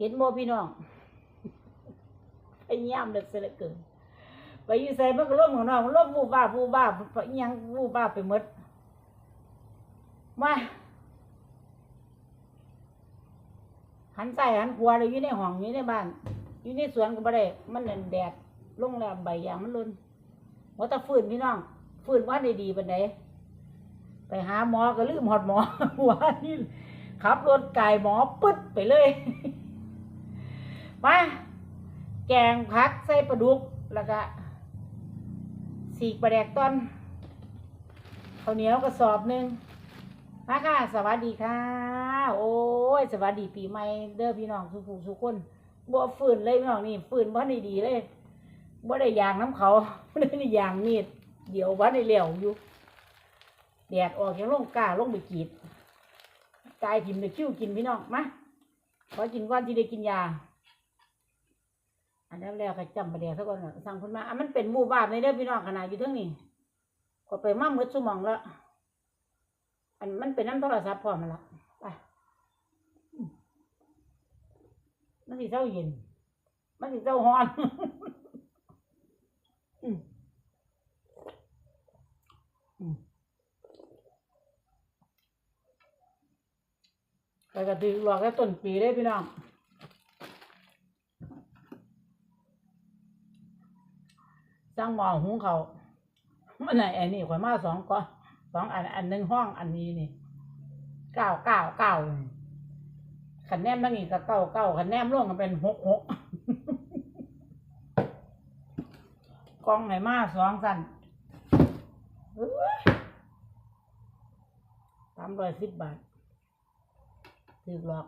เห็นโมพี่น้องไอ้ย่ามเด็ดเสียเหลือเกินไปอยู่ใส่มันก็ร่มของน้องมันร่มวูบ้าบวูบ้าบไปอิหยังวูบ้าไปหมดมาหันใส่หันขวาเลยอยู่ในห้องอยู่ในบ้าน อยู่ในสวนก็บ่ได้ มันแดดลงแล้วใบยางมันหลุนว่าแตะฟื้นพี่น้องฟื้นว่าได้ดีปานใดไปหาหมอก็ลืมหอดหมอหัวนี่ขับรถไก่หมอปึ๊ดไปเลย มาแกงผักใส่ปลาดุกแล้วก็สีกปลาแดกต้นข้าวเหนียวกระสอบหนึ่งมาค่ะ สวัสดีค่ะ โอ้ย สวัสดีปีใหม่เด้อพี่น้องสุขสุขคนบ่ฝืนเลยพี่น้องนี่ฝืนบ่ได้ดีเลยบ่ได้ยางน้ำเขาบ่ได้ยางมีดเดี๋ยวบ่ได้เหลวอยู่แดดออกยังลงกล้าลงไปกีดกายทิมเดคิ้วกินพี่น้องมาขอกินก่อนที่ได้กินยา อันนั้นแล้วก็จำประเดี๋ยวซะก่อนสั่งคนมาอะมันเป็นหมู่บ้านในเด้อพี่น้องขนาดอยู่ทั้งนี้ก็ไปมามืดสมองแล้ว อันมันเป็นน้ำโทรศัพท์พร้อมมันละไปมันสิเจ้าเย็น มันสิเจ้าฮ้อนไปกระตือหลอกแล้วต้นปีได้พี่น้อง สร้างหมอหุงเขามันไหนไอ้นี่ข่อยมาสองก้อนสองอันอันหนึ่งห้องอันนี้นี่เก้าเก้าเก้าขันแนมตั้งอีกก็เก้าเก้าขันแนมร่วงก็เป็นหกหกกองไหนมาสองสันสามร้อยสิบบาทถือหรอก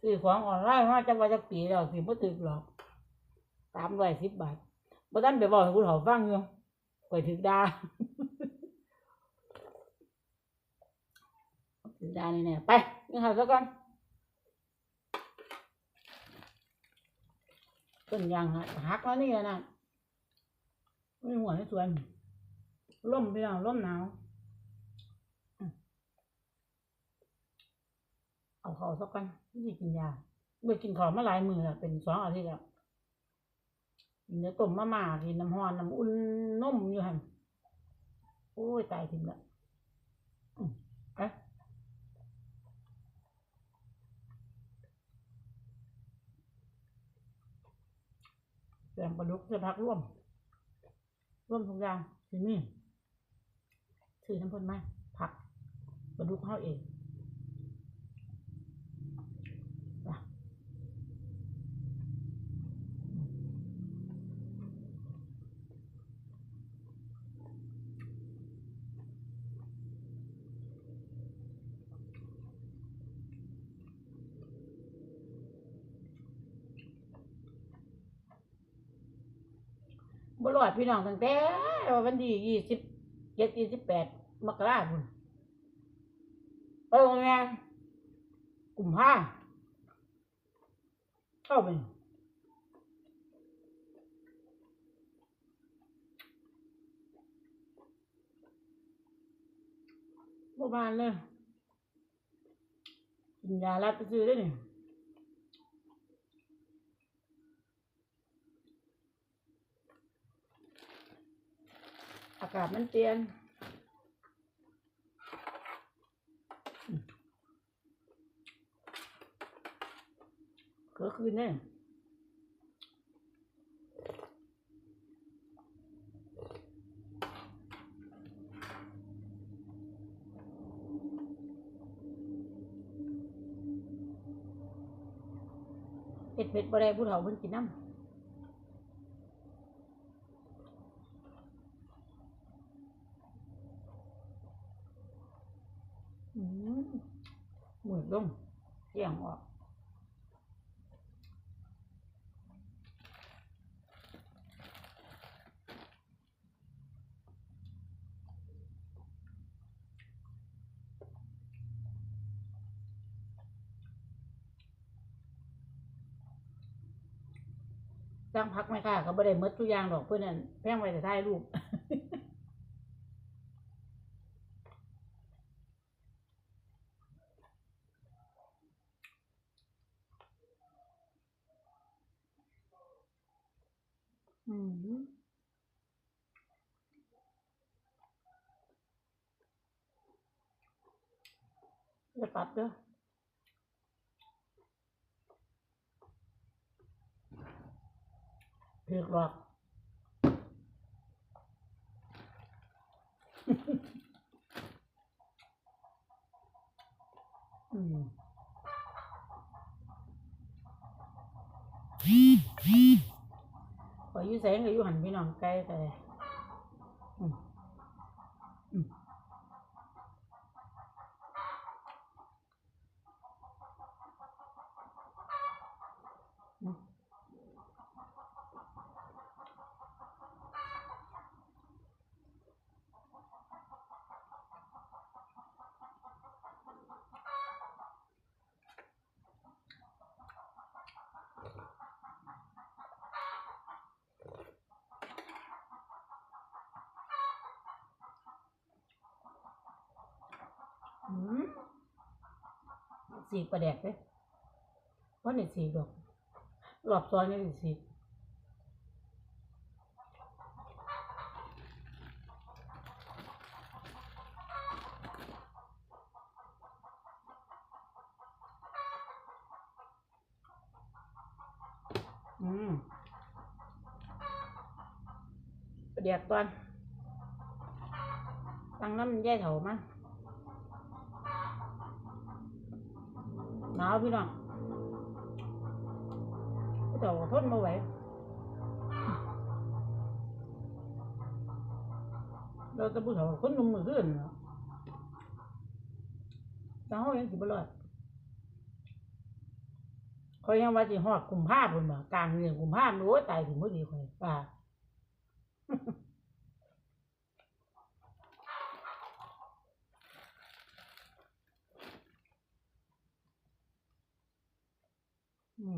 ซื้อของออนไลน์มาจะว่าจะปีแล้วสิบ่ถือหรอก สามร้อยสิบบาทบ่ทันไปบอกให้คุณเขาฟังอยู่ไปถึกดาถึกดานี่แน่ไปกินข้าซะก่อนต้นยางหักหักแล้วนี่นะไม่หัวในสวนร่มไปแล้วร่มหนาวเอาข้าวซะก่อนนี่กินยาไม่กินข้าวมาหลายมือแล้วเป็นสองอาทิตย์แล้ว เนื้อต้มมาม่ากินน้ำฮ้อนน้ำอุ่นนมอยู่หันโอ้ยตายทิ้งละอืมปแกงปลาดุกจะพักร่วม ร่วมทุกอย่างสินี่ซื้อน้ำพนไหมผักปลาดุกเข้าเองจ้ะ บรอดพี่น้องตั้งแต่วันที่ยี่สิบเจ็ดยี่สิบแปดมกราคมเออไงกลุ่มห้าเข้าไปบ่บานเลยกินยาลัดไปซื้อได้นี่ อากาศมันเปลี่ยนอืมก็คือเนี่ยเผ็ดเผ็ดบ่ได้ผู้เฒ่าเพิ่นกินน้ำ อืม หมือนลงเสียงออกจ้างพักไหมค่ะเขาไม่ได้หมดทุกอย่างดอกเพื่อนนั่นแพงไว้แต่ท้ายรูป อืมจะปัดด้อเรียกหลอกอืม แสงก็อยู่หันพี่น้องไกลแต่ สีประแดกเลยว่าเนี่ยสีดอกรอบซอยนี่สีอืมประแดกก่อนตั้งน้ำแย่เถามา หนาวพี่น้องผู้เจ้าทนมาไหวเราจะผู้เฒ่าคนหนุ่มมือขึ้นเนาะแต่เขายังสิบรอดคอยยังว่าสิหอดกลุ่มผ้าพุ่นบ่กลางเรื่องกลุ่มผ้าโอ้ยตายถึงมื้อดีคอยป่า แก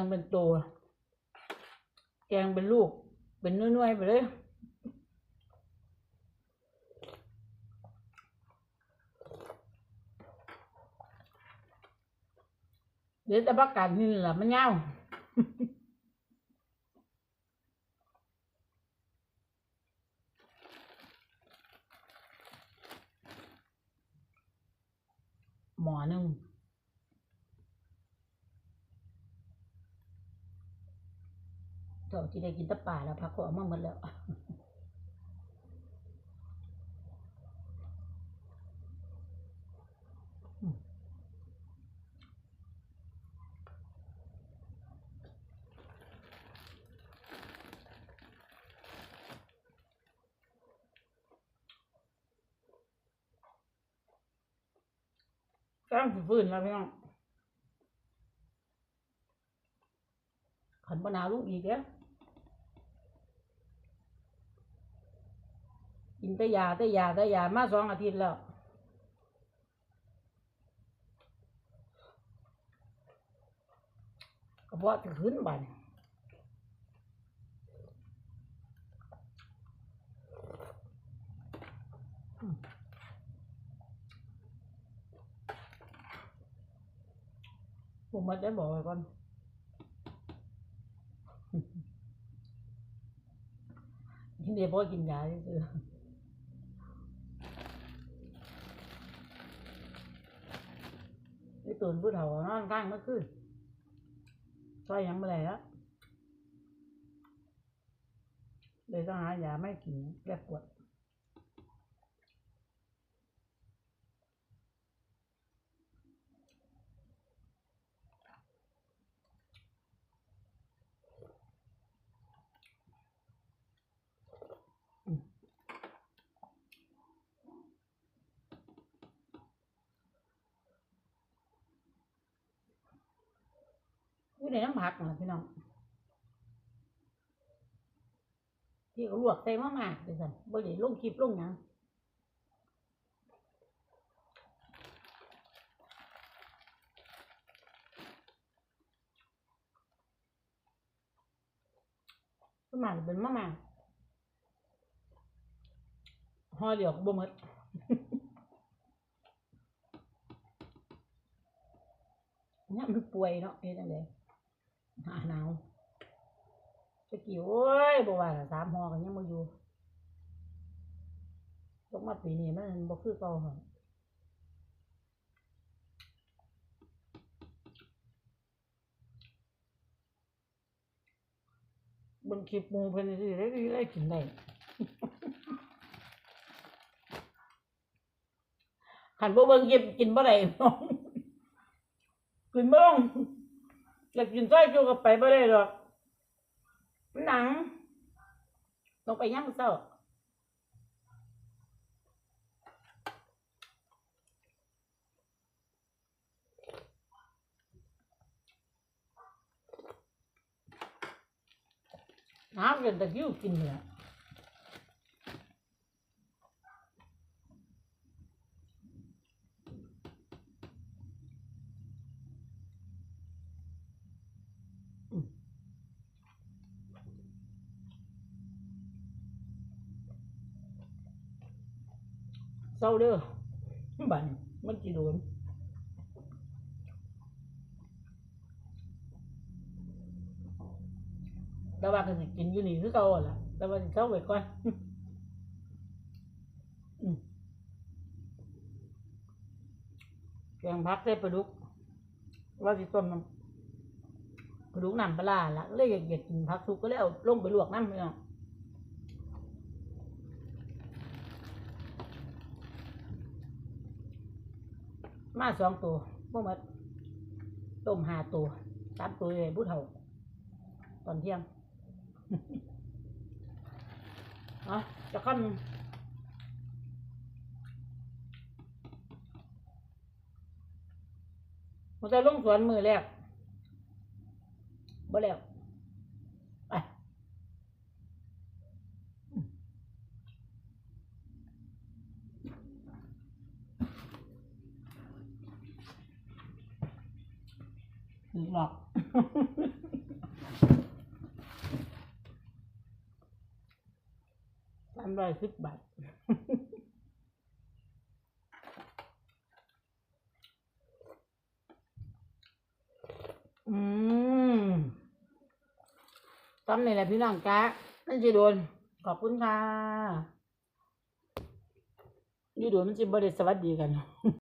งเป็นตัว แกงเป็นลูก เป็นน้อยๆไปเลย เดี๋ยวแต่ประกาศนี่แหละมันเงาหมอหนึ่งเจ้าที่ได้กินตะป่าแล้วพักก็เอามาหมดแล้ว กำลังสิฟื้นแล้วพี่น้องขันบหนาวลูกอีกแล้วกินแต่ยาแต่ยาแต่ยามาสองอาทิตย์แล้วก็เพาะจะขึ้นบัดน มาได้บอกไว้ก่อนนี่เดี๋ยวพ่อกินยาซื้อไอ้ตุนผู้เฒ่านอนข้างเมื่อคืนซอยยังไม่ได้แล้วเลยต้องหายาไม่กินแก้ปวด ในน้ำผักนะพี่น้องที่ลวกใส่มามากเลยสินบ่ได้ลงคลิปลงหยังมะม่าเป็นมะม่าห่อเดียวบ่หมดเนี่ยมันป่วยเนาะเป็นอะไร หาหนาวตะกี้โอ้ยบ่ว่าสามหอกันยังบ่อยู่ตกมาปีนี้มันบ่คือเก่าหั่นเบิ่งคลิปมูเพิ่นสิได้ได้กินได้คันบ่เบิ่งคลิปกินบ่ได้น้องกินบ่ลง อยากกินซอยจูก็ไปบ่ได้หรอกมันหนังต้องไปย่างเต้าน้ำกันตะกิ้วกินเนี่ย เศร้าเด้อบันมันจีโดนแต่ว่าก็สิกินอยู่นี่คือเก่าหั่นล่ะแต่ว่าสิเศร้าไว้ก่อนแกงพักใส่ปลาดุกว่าสิต้มน้ำปลาดุกน้ำปลาละเลยอยากอยากกินผักสุกก็เลยเอาลงไปลวกน้ำพี่น้อง มาสองตัวบ่หมดต้มหาตัวสามตัวเลยผู้เฒ่า ตอนเที่ยงเอาจะขั้นมันจะลงสวนมือแรกบ่แล้วไปถึง หรอก สามร้อยสิบบาท อืมตำนี่แหละพี่น้องจ้านั่นจะโดน ขอบคุณค่ะ อยู่โดนมันจะบริสวัสดีกัน